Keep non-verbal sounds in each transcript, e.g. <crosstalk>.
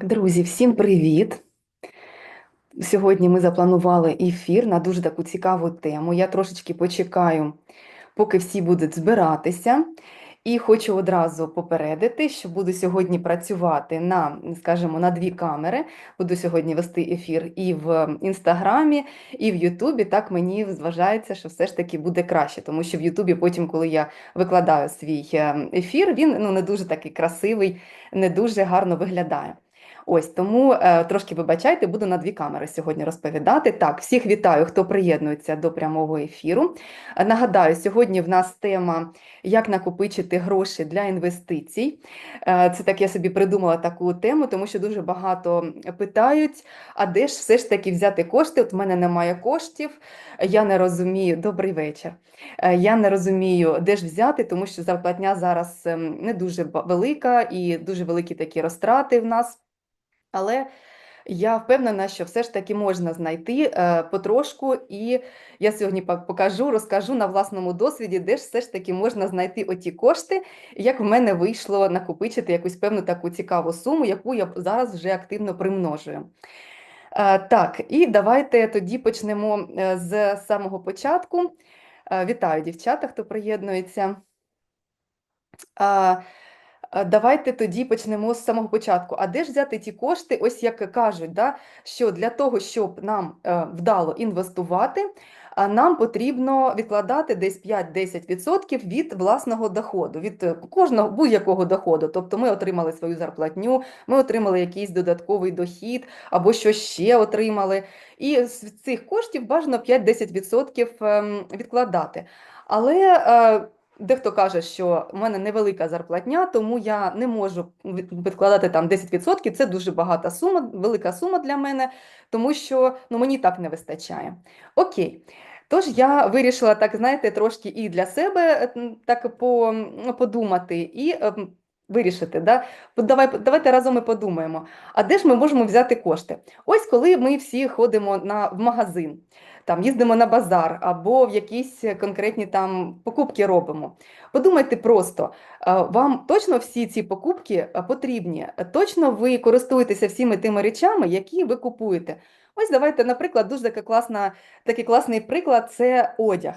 Так, друзі, всім привіт! Сьогодні ми запланували ефір на дуже таку цікаву тему. Я трошечки почекаю, поки всі будуть збиратися. І хочу одразу попередити, що буду сьогодні працювати на, скажімо, на дві камери. Буду сьогодні вести ефір і в Інстаграмі, і в Ютубі. Так мені зважається, що все ж таки буде краще, тому що в Ютубі потім, коли я викладаю свій е, ефір, він ну, не дуже такий красивий, не дуже гарно виглядає. Ось тому е, трошки вибачайте, буду на дві камери сьогодні розповідати. Так, всіх вітаю, хто приєднується до прямого ефіру. Нагадаю, сьогодні в нас тема як накопичити гроші для інвестицій. Е, Це так я собі придумала таку тему, тому що дуже багато питають: а де ж все ж таки взяти кошти? От в мене немає коштів, я не розумію. Добрий вечір. Е, Я не розумію, де ж взяти, тому що зарплатня зараз ем, не дуже велика і дуже великі такі розтрати в нас. Але я впевнена, що все ж таки можна знайти е, потрошку, і я сьогодні покажу, розкажу на власному досвіді, де ж все ж таки можна знайти оті кошти, як в мене вийшло накопичити якусь певну таку цікаву суму, яку я зараз вже активно примножую. Е, Так, і давайте тоді почнемо е, з самого початку. Вітаю, дівчата, хто приєднується. А, Давайте тоді почнемо з самого початку. А де ж взяти ті кошти? Ось як кажуть, да, що для того, щоб нам е, вдало інвестувати, нам потрібно відкладати десь 5-10% від власного доходу, від е, кожного будь-якого доходу. Тобто ми отримали свою зарплатню, ми отримали якийсь додатковий дохід або що ще отримали. І з цих коштів бажано 5-10% ем, відкладати. Але е, Дехто каже, що в мене невелика зарплатня, тому я не можу відкладати там 10%. Це дуже багата сума, велика сума для мене, тому що ну, мені так не вистачає. Окей. Тож я вирішила так, знаєте, трошки і для себе е, так по, подумати і ем, вирішити. Да? Давай, давайте разом і подумаємо, а де ж ми можемо взяти кошти? Ось коли ми всі ходимо на, в магазин там їздимо на базар або в якісь конкретні там покупки робимо. Подумайте просто, е, вам точно всі ці покупки е, потрібні? Точно ви користуєтеся всіми тими речами, які ви купуєте? Ось давайте, наприклад, дуже така класна, такий класний приклад це одяг.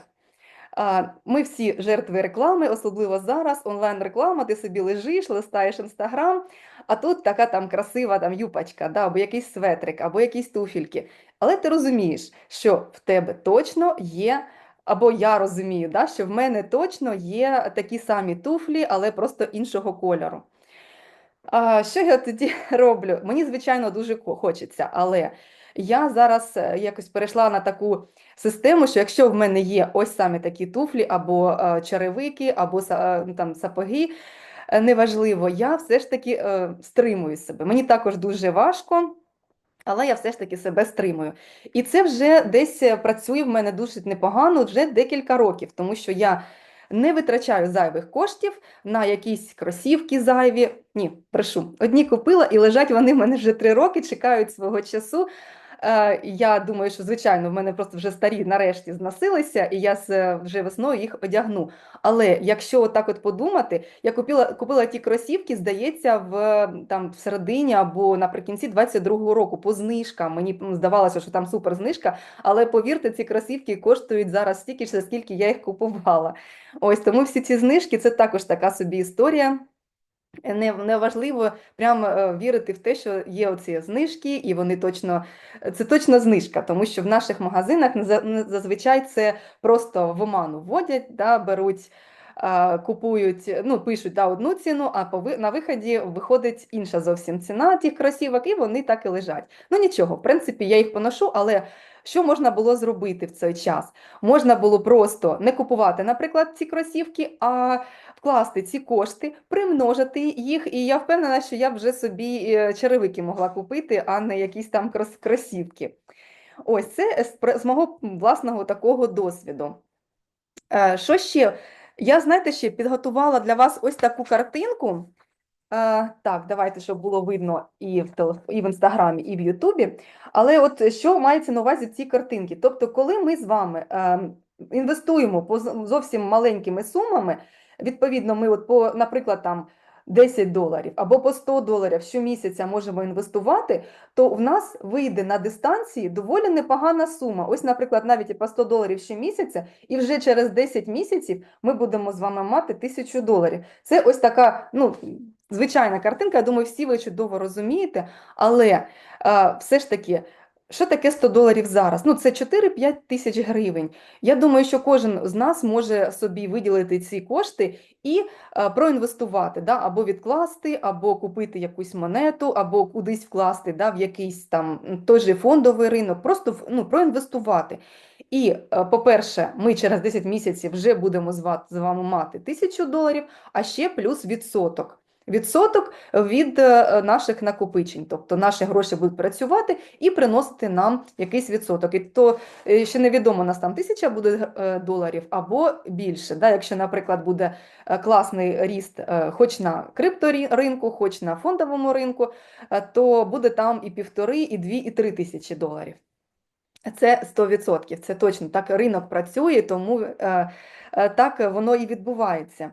Ми всі жертви реклами, особливо зараз, онлайн-реклама, ти собі лежиш, листаєш інстаграм, а тут така там красива там юпачка, да, або якийсь светрик, або якісь туфільки. Але ти розумієш, що в тебе точно є, або я розумію, да, що в мене точно є такі самі туфлі, але просто іншого кольору. А, що я тоді <laughs> роблю? Мені, звичайно, дуже хочеться, але я зараз е, якось перейшла на таку систему, що якщо в мене є ось саме такі туфлі, або е, черевики, або е, ну, там, сапоги, неважливо, я все ж таки стримую себе. Мені також дуже важко. Але я все ж таки себе стримую. І це вже десь е, працює в мене дуже непогано вже декілька років, тому що я не витрачаю зайвих коштів на якісь кросівки зайві. Ні, прошу, одні купила і лежать вони в мене вже три роки, чекають свого часу. Е, Я думаю, що звичайно в мене просто вже старі нарешті зносилися, і я вже весною їх одягну. Але якщо отак от подумати, я купила, купила ті кросівки, здається, в там в середині або наприкінці 22-го року по знижкам. Мені здавалося, що там супер знижка, але повірте, ці кросівки коштують зараз стільки скільки я їх купувала. Ось тому всі ці знижки це також така собі історія. Не, не важливо прямо е, вірити в те, що є оці знижки, і вони точно це точно знижка, тому що в наших магазинах зазвичай це просто в оману вводять, да, беруть, купують, ну пишуть да, одну ціну, а на виході виходить інша зовсім ціна тих кросівок, і вони так і лежать. Ну нічого, в принципі, я їх поношу, але що можна було зробити в цей час? Можна було просто не купувати, наприклад, ці кросівки, а вкласти ці кошти, примножити їх, і я впевнена, що я вже собі е, черевики могла купити, а не якісь там крос- кросівки. Ось це з мого власного такого досвіду. Е, Що ще? Я, знаєте, ще підготувала для вас ось таку картинку. Е, так, давайте, щоб було видно і в телеф... і в Інстаграмі, і в Ютубі. Але от що мається на увазі ці картинки? Тобто, коли ми з вами е, інвестуємо по зовсім маленькими сумами, відповідно, ми, от по, наприклад, там 10 доларів або по 100 доларів щомісяця можемо інвестувати, то в нас вийде на дистанції доволі непогана сума. Ось, наприклад, навіть і по 100 доларів щомісяця, і вже через 10 місяців ми будемо з вами мати 1000 доларів. Це ось така, ну, звичайна картинка. Я думаю, всі ви чудово розумієте, але е, все ж таки. Що таке 100 доларів зараз? Ну, це 4-5 тисяч гривень. Я думаю, що кожен з нас може собі виділити ці кошти і е, проінвестувати, да? або відкласти, або купити якусь монету, або кудись вкласти да? в якийсь там той же фондовий ринок, просто ну, проінвестувати. І, е, по-перше, ми через 10 місяців вже будемо з вами мати 1000 доларів, а ще плюс відсоток. Відсоток від е, наших накопичень, тобто наші гроші будуть працювати і приносити нам якийсь відсоток. І то е, ще невідомо, нас там тисяча буде е, доларів або більше. Да? Якщо, наприклад, буде класний ріст хоч на крипторинку, хоч на фондовому ринку, то буде там і півтори, і дві, і три тисячі доларів. Це 100%, це точно так ринок працює, тому так воно і відбувається.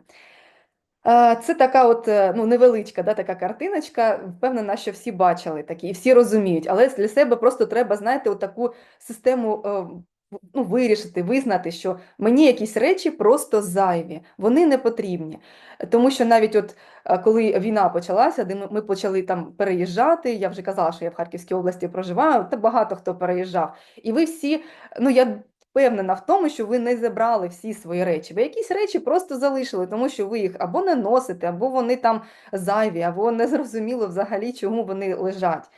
Е, Це така от е, ну, невеличка да, така картиночка. Впевнена, що всі бачили такі, і всі розуміють. Але для себе просто треба, знаєте, от таку систему е, ну, вирішити, визнати, що мені якісь речі просто зайві, вони не потрібні. Тому що навіть от коли війна почалася, де ми почали там переїжджати, я вже казала, що я в Харківській області проживаю, та багато хто переїжджав. І ви всі, ну я впевнена в тому, що ви не забрали всі свої речі. Ви якісь речі просто залишили, тому що ви їх або не носите, або вони там зайві, або <laughs> не зрозуміло взагалі, чому вони лежать.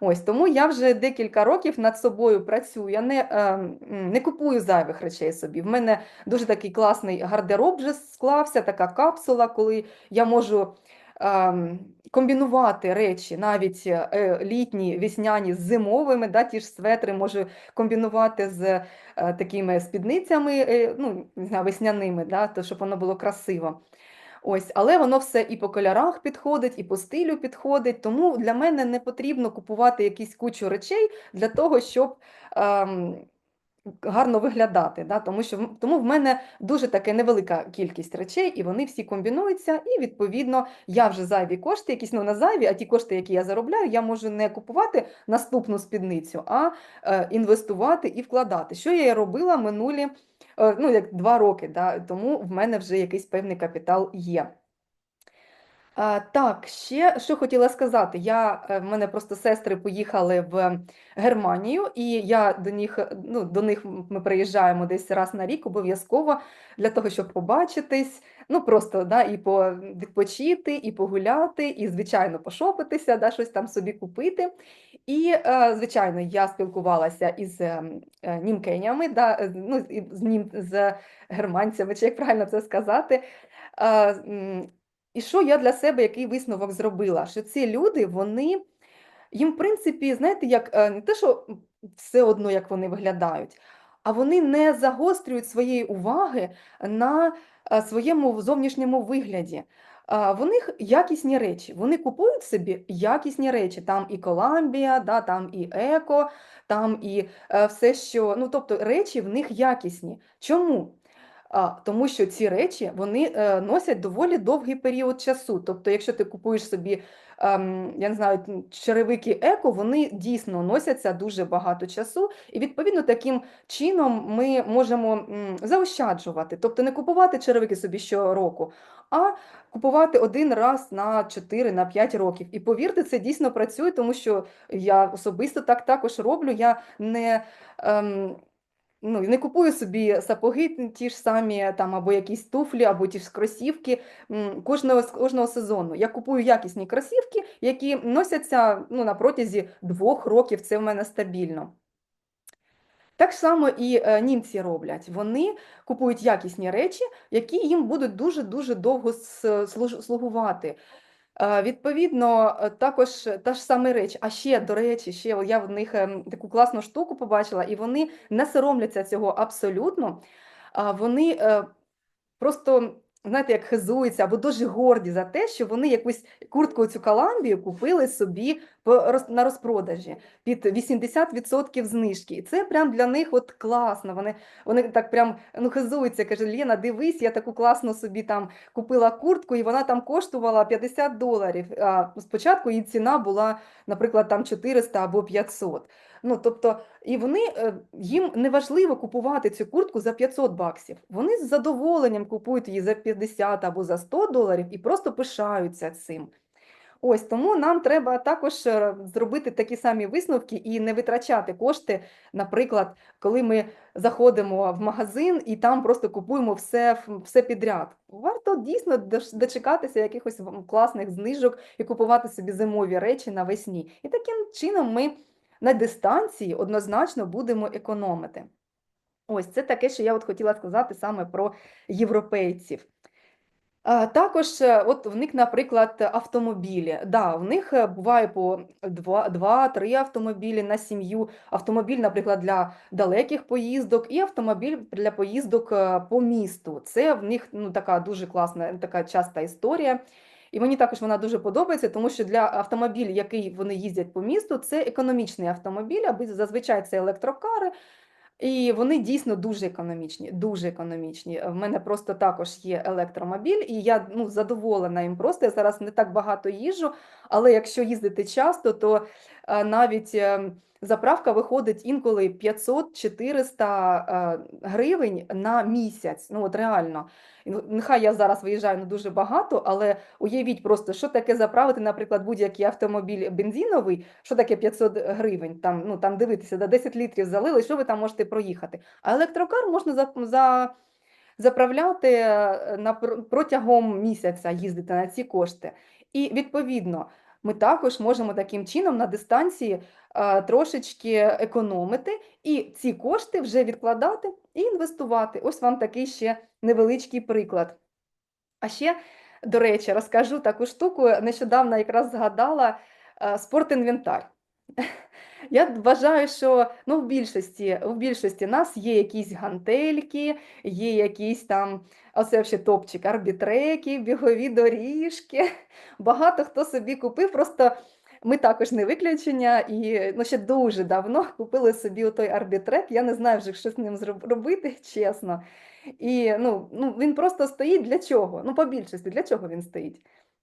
Ось тому я вже декілька років над собою працюю. Я не, е, не купую зайвих речей собі. В мене дуже такий класний гардероб вже склався, така капсула, коли я можу комбінувати речі, навіть е, літні, весняні з зимовими, да, ті ж светри можу комбінувати з е, такими спідницями, е, ну, не знаю, весняними, да, то, щоб воно було красиво. Ось, але воно все і по кольорах підходить, і по стилю підходить. Тому для мене не потрібно купувати якісь кучу речей для того, щоб ем, гарно виглядати. Да? Тому що тому в мене дуже таке невелика кількість речей, і вони всі комбінуються. І відповідно я вже зайві кошти, якісь ну не зайві, а ті кошти, які я заробляю, я можу не купувати наступну спідницю, а е, інвестувати і вкладати. Що я робила минулі е, ну, як два роки, да? тому в мене вже якийсь певний капітал є. Так, ще що хотіла сказати, я, е, в мене просто сестри поїхали в Германію, і я до них, ну, до них ми приїжджаємо десь раз на рік обов'язково для того, щоб побачитись, ну просто да, і по, відпочити, і погуляти, і, звичайно, пошопитися, да, щось там собі купити. І, е, звичайно, я спілкувалася із е, німкенями, да, ну, з, нім, з германцями, чи як правильно це сказати. Е, і що я для себе, який висновок зробила? Що ці люди, вони, їм, в принципі, знаєте, як е, не те, що все одно, як вони виглядають, а вони не загострюють своєї уваги на е, своєму зовнішньому вигляді. А, В них якісні речі. Вони купують собі якісні речі. Там і Коламбія, да, там і еко, там і е, все, що. Ну, тобто речі в них якісні. Чому? Тому що ці речі вони е, носять доволі довгий період часу. Тобто, якщо ти купуєш собі, ем, я не знаю, черевики еко, вони дійсно носяться дуже багато часу, і відповідно таким чином ми можемо заощаджувати, тобто не купувати черевики собі щороку, а купувати один раз на 4 на 5 років. І повірте, це дійсно працює, тому що я особисто так також роблю. Я не. Ем, Ну, не купую собі сапоги ті ж самі, там, або якісь туфлі, або ті ж кросівки м, кожного, кожного сезону. Я купую якісні кросівки, які носяться ну, на протязі двох років, це в мене стабільно. Так само і е, німці роблять. Вони купують якісні речі, які їм будуть дуже-дуже довго с- служ- слугувати. Е, Відповідно, е, також та ж сама реч. А ще, до речі, ще я в них ем, таку класну штуку побачила, і вони не соромляться цього абсолютно. Вони е, просто знаєте, як хизуються або дуже горді за те, що вони якусь куртку цю Коламбію купили собі на розпродажі під 80% знижки. І це прям для них от класно. Вони, вони так прям ну, хизуються, каже, Лена, дивись, я таку класну собі там купила куртку, і вона там коштувала 50 доларів. А спочатку її ціна була, наприклад, там 400 або 500. Ну, тобто, і вони е, їм не важливо купувати цю куртку за 500 баксів. Вони з задоволенням купують її за 50 або за 100 доларів і просто пишаються цим. Ось тому нам треба також е, зробити такі самі висновки і не витрачати кошти, наприклад, коли ми заходимо в магазин і там просто купуємо все, все підряд. Варто дійсно дочекатися якихось класних знижок і купувати собі зимові речі навесні. І таким чином ми на дистанції однозначно будемо економити. Ось це таке, що я от хотіла сказати саме про європейців. Також е, от в них, наприклад, автомобілі. Да, в них е, буває по два, два-три автомобілі на сім'ю. Автомобіль, наприклад, для далеких поїздок, і автомобіль для поїздок е, по місту. Це в них ну, така дуже класна, така часта історія. І мені також вона дуже подобається, тому що для автомобіля, який вони їздять по місту, це економічний автомобіль, аби зазвичай це електрокари. І вони дійсно дуже економічні, дуже економічні. В мене просто також є електромобіль, і я ну, задоволена їм просто. Я зараз не так багато їжджу, але якщо їздити часто, то е, навіть е, заправка виходить інколи 500-400 е, гривень на місяць. Ну от реально. Ну, Нехай я зараз виїжджаю не дуже багато, але уявіть просто, що таке заправити, наприклад, будь-який автомобіль бензиновий, що таке 500 гривень, там, ну, там дивитися, до 10 літрів залили, що ви там можете проїхати. А електрокар можна за, за, заправляти е, на, протягом місяця, їздити на ці кошти. І відповідно, ми також можемо таким чином на дистанції е, трошечки економити і ці кошти вже відкладати і інвестувати. Ось вам такий ще невеличкий приклад. А ще, до речі, розкажу таку штуку. Нещодавно якраз згадала е, спортінвентар. Я вважаю, що ну, в більшості, в більшості нас є якісь гантельки, є якісь там, оце ще топчик, арбітреки, бігові доріжки. Багато хто собі купив, просто ми також не виключення, і ну, ще дуже давно купили собі той арбітрек. Я не знаю вже, що з ним зроб- робити, <laughs> чесно. І ну, ну, він просто стоїть для чого? Ну, по більшості, для чого він стоїть?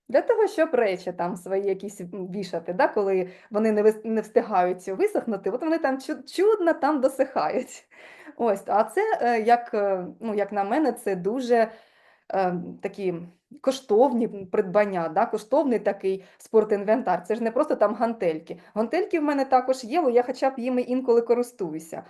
Для того, щоб речі там свої якісь вішати, да, коли вони не, не встигають висохнути, от вони там чу- чудно там досихають. Ось, а це, е, як, е, ну, як на мене, це дуже е, такі коштовні придбання, да, коштовний такий спортінвентар. Це ж не просто там гантельки. Гантельки в мене також є, але я хоча б їми інколи користуюся.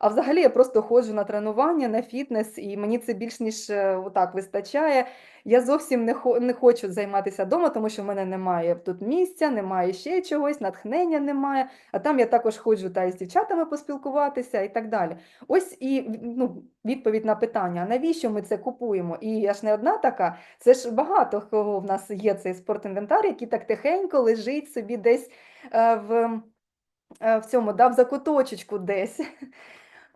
А взагалі я просто ходжу на тренування, на фітнес, і мені це більш ніж е, отак вистачає. Я зовсім не, хо- не хочу займатися вдома, тому що в мене немає тут місця, немає ще чогось, натхнення немає. А там я також ходжу та й з дівчатами поспілкуватися і так далі. Ось і ну, відповідь на питання: навіщо ми це купуємо? І я ж не одна така. Це ж багато кого в нас є цей спортінвентар, який так тихенько лежить собі десь е, в, е, в цьому, да, в закуточечку десь.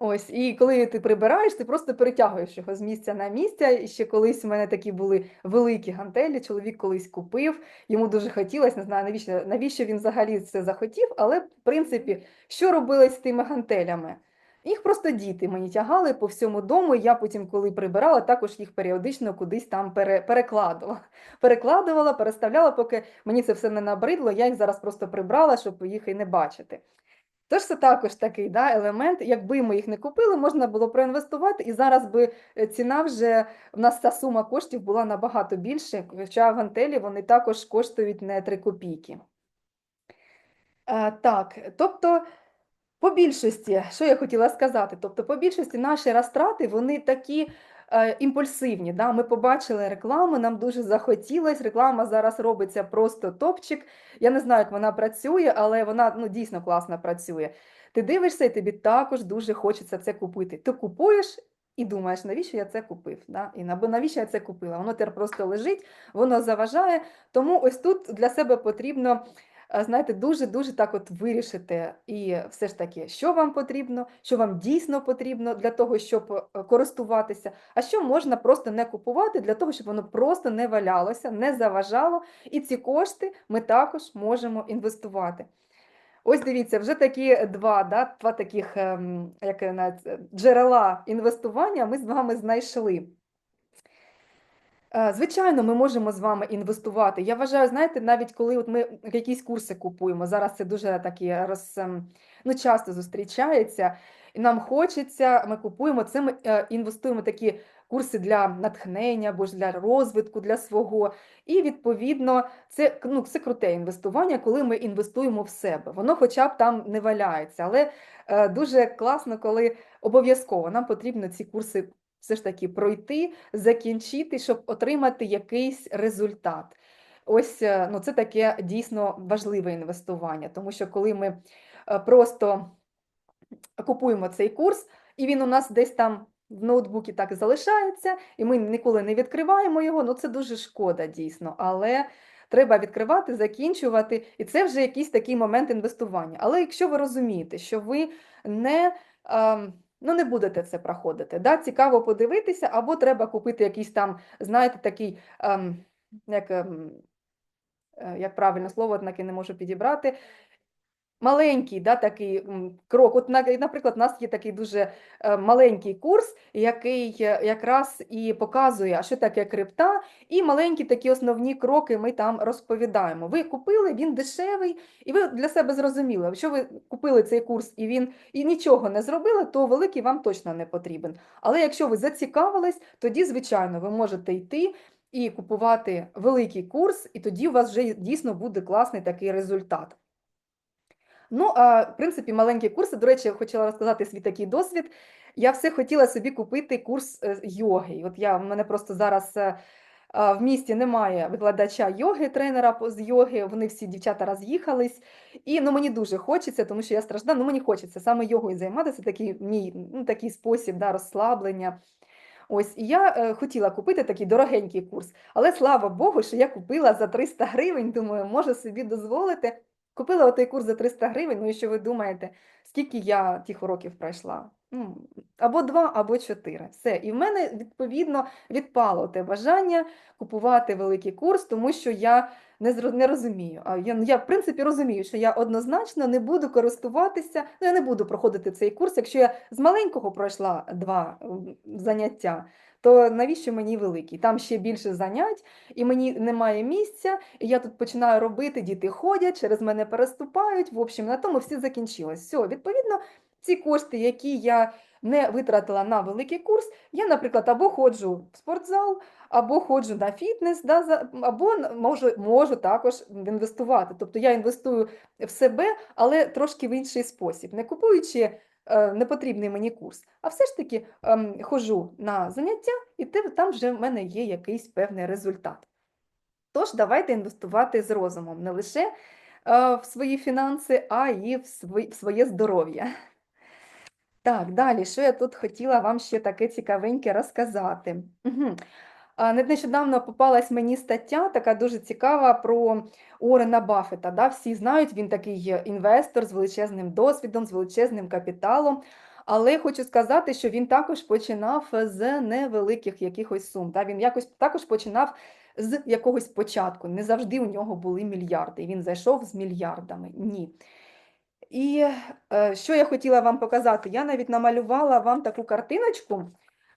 Ось, і коли ти прибираєш, ти просто перетягуєш його з місця на місце. І ще колись у мене такі були великі гантелі, чоловік колись купив, йому дуже хотілося, не знаю, навіщо, навіщо він взагалі це захотів, але в принципі, що робили з тими гантелями? Їх просто діти мені тягали по всьому дому, я потім, коли прибирала, також їх періодично кудись там пере, перекладувала. Перекладувала, переставляла, поки мені це все не набридло, я їх зараз просто прибрала, щоб їх і не бачити. Тож це також такий да, елемент. Якби ми їх не купили, можна було проінвестувати, і зараз би е, ціна вже в нас ця сума коштів була набагато більше. Хоча гантелі вони також коштують не 3 копійки. Е, так, тобто. По більшості, що я хотіла сказати, тобто по більшості наші розтрати, вони такі імпульсивні. Да? Ми побачили рекламу, нам дуже захотілось. Реклама зараз робиться просто топчик. Я не знаю, як вона працює, але вона ну, дійсно класно працює. Ти дивишся, і тобі також дуже хочеться це купити. Ти купуєш і думаєш, навіщо я це купив? Да? І або навіщо я це купила? Воно тепер просто лежить, воно заважає. Тому ось тут для себе потрібно е, знаєте, дуже-дуже так от вирішите і все ж таки, що вам потрібно, що вам дійсно потрібно для того, щоб е, користуватися, а що можна просто не купувати для того, щоб воно просто не валялося, не заважало, і ці кошти ми також можемо інвестувати. Ось дивіться, вже такі два, да, два таких ем, як навіть, е, джерела інвестування ми з вами знайшли. Е, Звичайно, ми можемо з вами інвестувати. Я вважаю, знаєте, навіть коли от ми якісь курси купуємо, зараз це дуже такі роз, ем, ну, часто зустрічається, і нам хочеться, ми купуємо це, ми е, інвестуємо такі курси для натхнення або ж для розвитку для свого. І відповідно це, ну, це круте інвестування, коли ми інвестуємо в себе. Воно хоча б там не валяється, але е, дуже класно, коли обов'язково нам потрібно ці курси все ж таки пройти, закінчити, щоб отримати якийсь результат. Ось е, ну, це таке дійсно важливе інвестування, тому що коли ми е, просто купуємо цей курс, і він у нас десь там в ноутбуці так залишається, і ми ніколи не відкриваємо його, ну це дуже шкода дійсно. Але треба відкривати, закінчувати, і це вже якийсь такий момент інвестування. Але якщо ви розумієте, що ви не. Ем, ну не будете це проходити. Да? Цікаво подивитися, або треба купити якийсь там, знаєте, такий, ем, як ем, е, як правильно слово, однак я не можу підібрати. Маленький да, такий крок. От, Наприклад, у нас є такий дуже е, маленький курс, який е, якраз і показує, що таке крипта, і маленькі такі основні кроки ми там розповідаємо. Ви купили, він дешевий, і ви для себе зрозуміли, якщо ви купили цей курс і він і нічого не зробили, то великий вам точно не потрібен. Але якщо ви зацікавились, тоді, звичайно, ви можете йти. І купувати великий курс, і тоді у вас вже дійсно буде класний такий результат. Ну, а в принципі, маленькі курси. До речі, я хотіла розказати свій такий досвід. Я все хотіла собі купити курс е, йоги. От я в мене просто зараз е, в місті немає викладача йоги, тренера з йоги. Вони всі дівчата роз'їхались. І ну, мені дуже хочеться, тому що я страждаю, ну мені хочеться саме йогою займатися, такий мій ну, такий спосіб да, розслаблення. Ось, і я е, хотіла купити такий дорогенький курс, але слава Богу, що я купила за 300 гривень, думаю, можу собі дозволити. Купила отей курс за 300 гривень, ну і що ви думаєте, скільки я тих уроків пройшла? Або два, або чотири. Все. І в мене, відповідно, відпало те бажання купувати великий курс, тому що я не не розумію. А я, я, в принципі, розумію, що я однозначно не буду користуватися, ну я не буду проходити цей курс, якщо я з маленького пройшла два заняття то навіщо мені великий? Там ще більше занять, і мені немає місця, і я тут починаю робити, діти ходять, через мене переступають. В общем, на тому все закінчилось. Все, відповідно, ці кошти, які я не витратила на великий курс, я, наприклад, або ходжу в спортзал, або ходжу на фітнес, да, або можу можу також інвестувати. Тобто я інвестую в себе, але трошки в інший спосіб, не купуючи. Е, непотрібний мені курс, а все ж таки ем, ходжу на заняття, і там вже в мене є якийсь певний результат. Тож, давайте інвестувати з розумом не лише е, в свої фінанси, а й в своє здоров'я. Так, далі, що я тут хотіла вам ще таке цікавеньке розказати. Угу. Нещодавно попалась мені стаття, така дуже цікава про Орена Баффета. Да? Всі знають, він такий інвестор з величезним досвідом, з величезним капіталом. Але хочу сказати, що він також починав з невеликих якихось сум. Да? Він якось також починав з якогось початку. Не завжди у нього були мільярди. І він зайшов з мільярдами. Ні. І е, що я хотіла вам показати? Я навіть намалювала вам таку картиночку.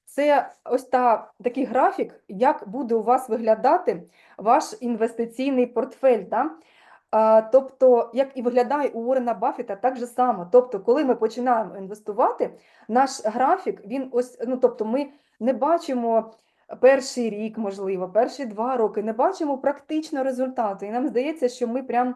Це ось та такий графік, як буде у вас виглядати ваш інвестиційний портфель. Да? А, Тобто, як і виглядає у Уоррена Баффета, так же само. Тобто, коли ми починаємо інвестувати, наш графік, він ось, ну тобто, ми не бачимо перший рік, можливо, перші два роки, не бачимо практично результату. І нам здається, що ми прям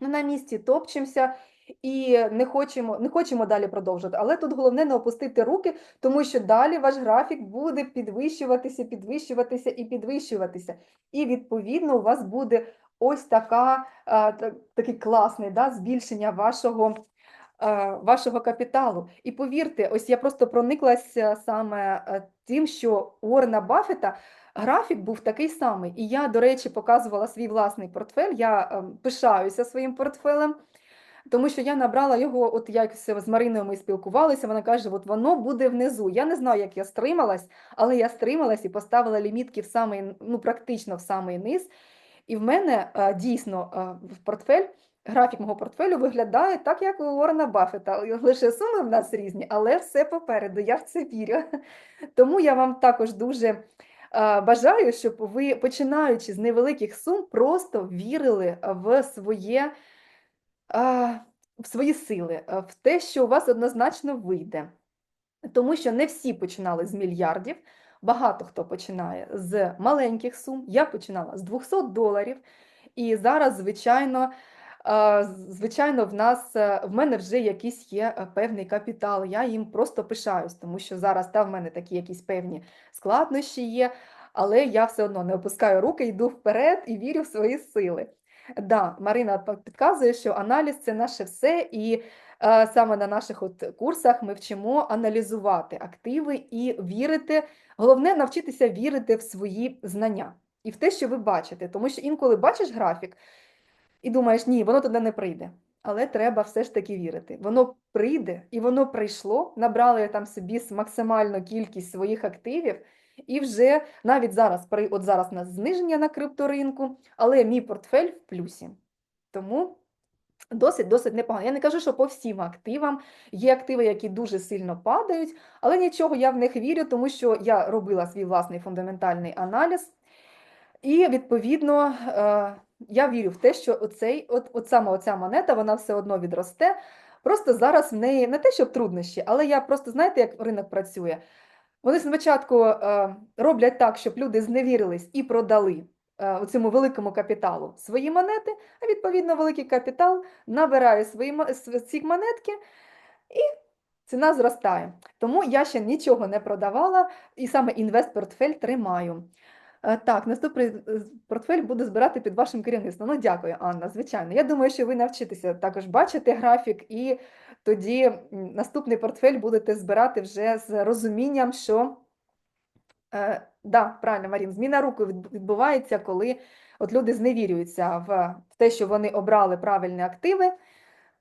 ну, на місці топчемося і не хочемо не хочемо далі продовжувати. Але тут головне не опустити руки, тому що далі ваш графік буде підвищуватися, підвищуватися і підвищуватися. І відповідно у вас буде ось така, такий класний да, збільшення вашого. Вашого капіталу. І повірте, ось я просто прониклася саме тим, що у Уоррена Баффета графік був такий самий. І я, до речі, показувала свій власний портфель. Я ем, пишаюся своїм портфелем, тому що я набрала його, от як з Мариною ми спілкувалися, вона каже, от воно буде внизу. Я не знаю, як я стрималась, але я стрималась і поставила лімітки в самий, ну практично в самий низ. І в мене е, дійсно е, в портфель. Графік мого портфелю виглядає так, як у Уоррена Баффета. Лише суми в нас різні, але все попереду, я в це вірю. Тому я вам також дуже е, бажаю, щоб ви, починаючи з невеликих сум, просто вірили в своє, в свої сили, е, в те, що у вас однозначно вийде. Тому що не всі починали з мільярдів, багато хто починає з маленьких сум. Я починала з 200 доларів, і зараз, звичайно, звичайно, в нас е, в мене вже якийсь є е, певний капітал. Я їм просто пишаюсь, тому що зараз та в мене такі якісь певні складнощі є, але я все одно не опускаю руки, йду вперед і вірю в свої сили. Да, Марина підказує, що аналіз це наше все, і е, саме на наших от курсах ми вчимо аналізувати активи і вірити. Головне навчитися вірити в свої знання і в те, що ви бачите. Тому що інколи бачиш графік і думаєш, ні, воно туди не прийде. Але треба все ж таки вірити. Воно прийде і воно прийшло, набрали там собі максимальну кількість своїх активів. І вже навіть зараз, от зараз у нас зниження на крипторинку, але мій портфель в плюсі. Тому досить-досить непогано. Я не кажу, що по всім активам є активи, які дуже сильно падають, але нічого, я в них вірю, тому що я робила свій власний фундаментальний аналіз. І, відповідно, е, я вірю в те, що оцей, от, от саме оця монета вона все одно відросте. Просто зараз в неї не те, щоб труднощі, але я просто знаєте, як ринок працює. Вони спочатку е, роблять так, щоб люди зневірились і продали е, цьому великому капіталу свої монети, а відповідно, великий капітал набирає свої ці монетки і ціна зростає. Тому я ще нічого не продавала і саме інвест-портфель тримаю. Е, так, наступний портфель буду збирати під вашим керівництвом. Ну, дякую, Анна. Звичайно. Я думаю, що ви навчитеся також бачити графік і тоді наступний портфель будете збирати вже з розумінням, що е, да, правильно, Марін, зміна руки відбувається, коли от люди зневірюються в те, що вони обрали правильні активи.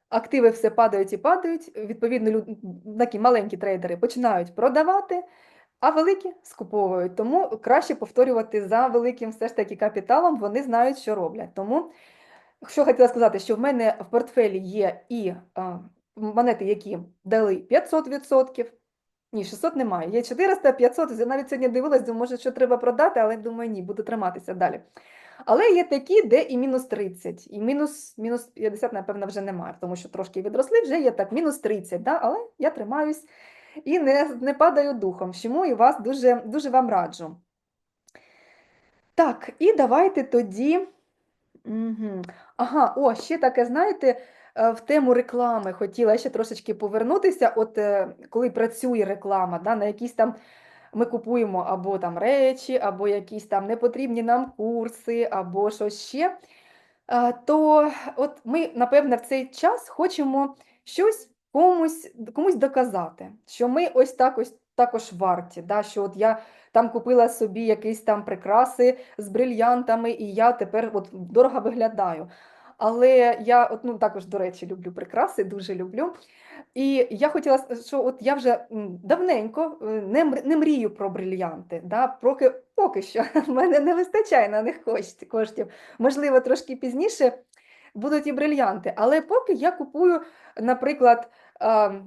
Активи все падають і падають. Відповідно, люди, такі маленькі трейдери починають продавати, а великі скуповують. Тому краще повторювати за великим все ж таки капіталом, вони знають, що роблять. Тому, що хотіла сказати, що в мене в портфелі є і монети, які дали 500%. Ні, 600 немає. Є 400, 500. Я навіть сьогодні дивилась, думаю, може, що треба продати, але думаю, ні, буду триматися далі. Але є такі, де і мінус 30, і мінус мінус 50, напевно, вже немає, тому що трошки відросли, вже є так, мінус 30, да? але я тримаюсь і не не падаю духом, чому і вас дуже, дуже вам раджу. Так, і давайте тоді. Угу. Ага, о, ще таке, знаєте, Е, в тему реклами хотіла ще трошечки повернутися. От е, коли працює реклама, да, на якісь там ми купуємо або там речі, або якісь там непотрібні нам курси, або щось ще, е, то от ми, напевне, в цей час хочемо щось комусь комусь доказати, що ми ось так ось також варті. да, Що от я там купила собі якісь там прикраси з брильянтами, і я тепер от дорого виглядаю. Але я от, ну, також, до речі, люблю прикраси, дуже люблю. І я хотіла що от я вже давненько е, не не мрію про брильянти. Да? Поки, поки що <laughs> в мене не вистачає на них коштів. Можливо, трошки пізніше будуть і брильянти. Але поки я купую, наприклад,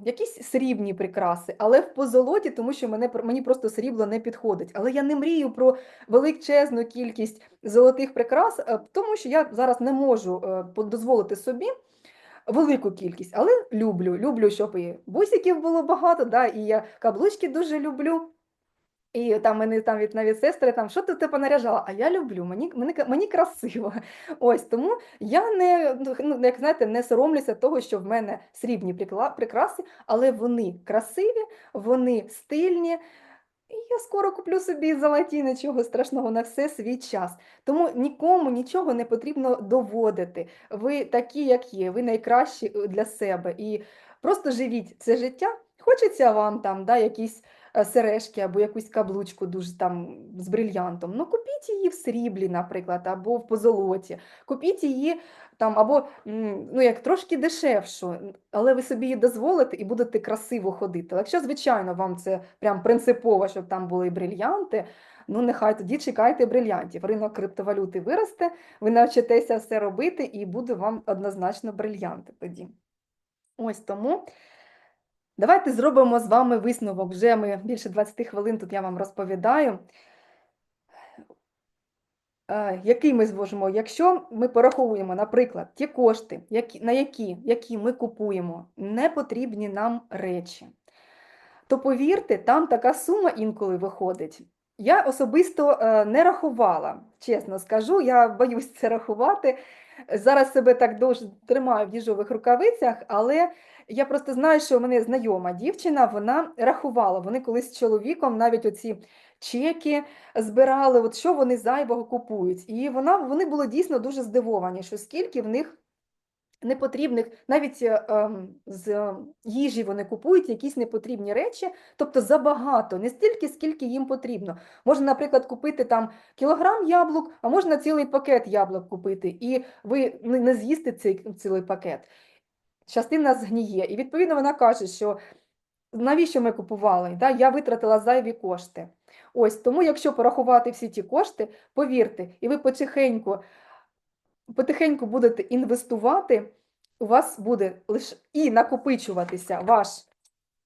якісь срібні прикраси, але в позолоті, тому що мене, мені просто срібло не підходить. Але я не мрію про величезну кількість золотих прикрас, е, тому що я зараз не можу е, дозволити собі. Велику кількість, але люблю. Люблю, щоб і бусиків було багато, да, і я каблучки дуже люблю. І там мене там від навіть сестри, там що ти понаряжала? А я люблю, мені мені, мені красиво. <laughs> Ось тому я не ну, як знаєте, не соромлюся того, що в мене срібні прикраси, але вони красиві, вони стильні. І я скоро куплю собі золоті, нічого страшного на все свій час. Тому нікому нічого не потрібно доводити. Ви такі, як є, ви найкращі е, для себе. І просто живіть це життя. Хочеться вам там да, якісь сережки або якусь каблучку дуже там з брильянтом. Ну, купіть її в сріблі, наприклад, або в позолоті. Купіть її там, або ну, як трошки дешевшу, але ви собі її дозволите і будете красиво ходити. Але якщо, звичайно, вам це прям принципово, щоб там були брильянти, ну нехай тоді чекайте брильянтів. Ринок криптовалюти виросте, ви навчитеся все робити, і буде вам однозначно брильянти тоді. Ось тому. Давайте зробимо з вами висновок. Вже ми більше 20 хвилин тут я вам розповідаю. Е, Який ми зможемо, якщо ми пораховуємо, наприклад, ті кошти, на які, які ми купуємо непотрібні нам речі, то повірте, там така сума інколи виходить. Я особисто е, не рахувала, чесно скажу, я боюсь це рахувати. Зараз себе так дуже тримаю в діжових рукавицях, але я просто знаю, що у мене знайома дівчина, вона рахувала. Вони колись з чоловіком навіть оці чеки збирали, от що вони зайвого купують. І вона, вони були дійсно дуже здивовані, що скільки в них непотрібних, навіть е, ем, з їжі вони купують якісь непотрібні речі, тобто забагато, не стільки, скільки їм потрібно. Можна, наприклад, купити там кілограм яблук, а можна цілий пакет яблук купити, і ви не з'їсте цей цілий пакет. Частина згніє. І відповідно вона каже, що навіщо ми купували? Да? Я витратила зайві кошти. Ось тому, якщо порахувати всі ті кошти, повірте, і ви потихеньку, потихеньку будете інвестувати, у вас буде лише і накопичуватися ваш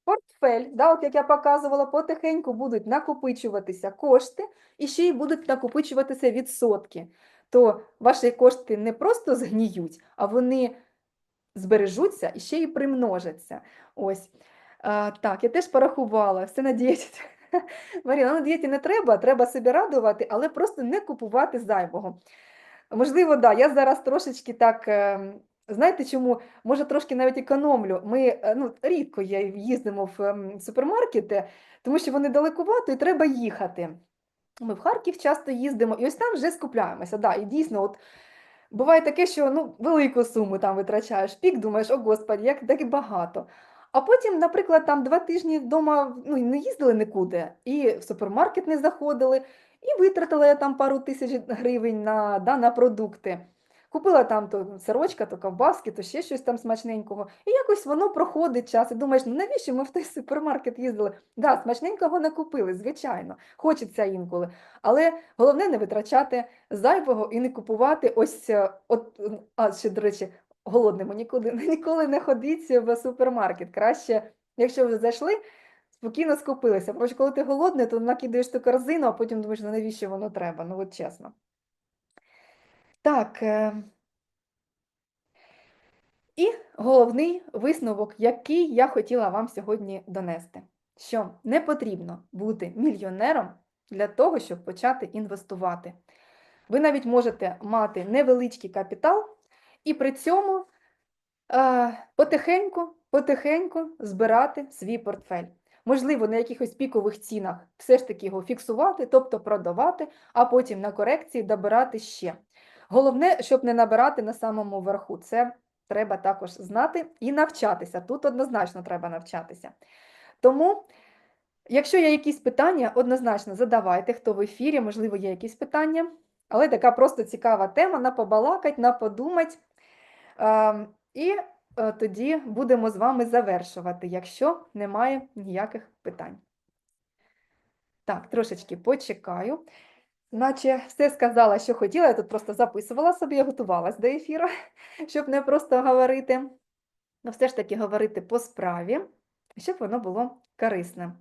портфель, да, от як я показувала, потихеньку будуть накопичуватися кошти, і ще й будуть накопичуватися відсотки. То ваші кошти не просто згніють, а вони збережуться і ще й примножаться. Ось. А, так, я теж порахувала, все на дієті. <laughs> Маріна, на дієті не треба, треба себе радувати, але просто не купувати зайвого. Можливо, да, я зараз трошечки так, е, знаєте чому? Може, трошки навіть економлю. Ми е, ну, рідко їздимо в ем, супермаркети, тому що вони далекувато і треба їхати. Ми в Харків часто їздимо, і ось там вже скупляємося. Да, і дійсно, от буває таке, що ну, велику суму там витрачаєш пік, думаєш, о Господи, як так і багато. А потім, наприклад, там два тижні вдома ну, не їздили нікуди, і в супермаркет не заходили, і витратила я там пару тисяч гривень на, да, на продукти. Купила там то сирочка, то ковбаски, то ще щось там смачненького. І якось воно проходить час. І думаєш, ну навіщо ми в той <laughs> супермаркет їздили? Да, смачненького не купили, звичайно, хочеться інколи. Але головне не витрачати зайвого і не купувати ось, е, от, а ще, до речі, голодному нікуди, <laughs> ніколи не ходіть в супермаркет. Краще, якщо ви зайшли, спокійно скупилися. Що коли ти голодний, то накидаєш ту корзину, а потім думаєш, ну навіщо воно треба? Ну от чесно. Так. е, І головний висновок, який я хотіла вам сьогодні донести, що не потрібно бути мільйонером для того, щоб почати інвестувати. Ви навіть можете мати невеличкий капітал і при цьому е, потихеньку, потихеньку збирати свій портфель. Можливо, на якихось пікових цінах все ж таки його фіксувати, тобто продавати, а потім на корекції добирати ще. Головне, щоб не набирати на самому верху. Це треба також знати і навчатися. Тут однозначно треба навчатися. Тому, якщо є якісь питання, однозначно задавайте, хто в ефірі, можливо, є якісь питання, але така просто цікава тема на побалакать, на подумать. Ем, І е, тоді будемо з вами завершувати, якщо немає ніяких питань. Так, трошечки почекаю. Наче все сказала, що хотіла, я тут просто записувала собі, я готувалась до ефіру, <laughs> щоб не просто говорити, а все ж таки говорити по справі, щоб воно було корисним.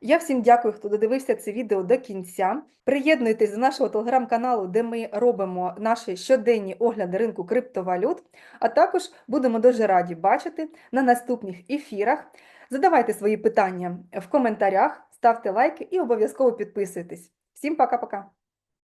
Я всім дякую, хто додивився це відео до кінця. Приєднуйтесь до нашого телеграм-каналу, де ми робимо наші щоденні огляди ринку криптовалют, а також будемо дуже раді бачити на наступних ефірах. Задавайте свої питання в коментарях, ставте лайки і обов'язково підписуйтесь. Всім пока-пока!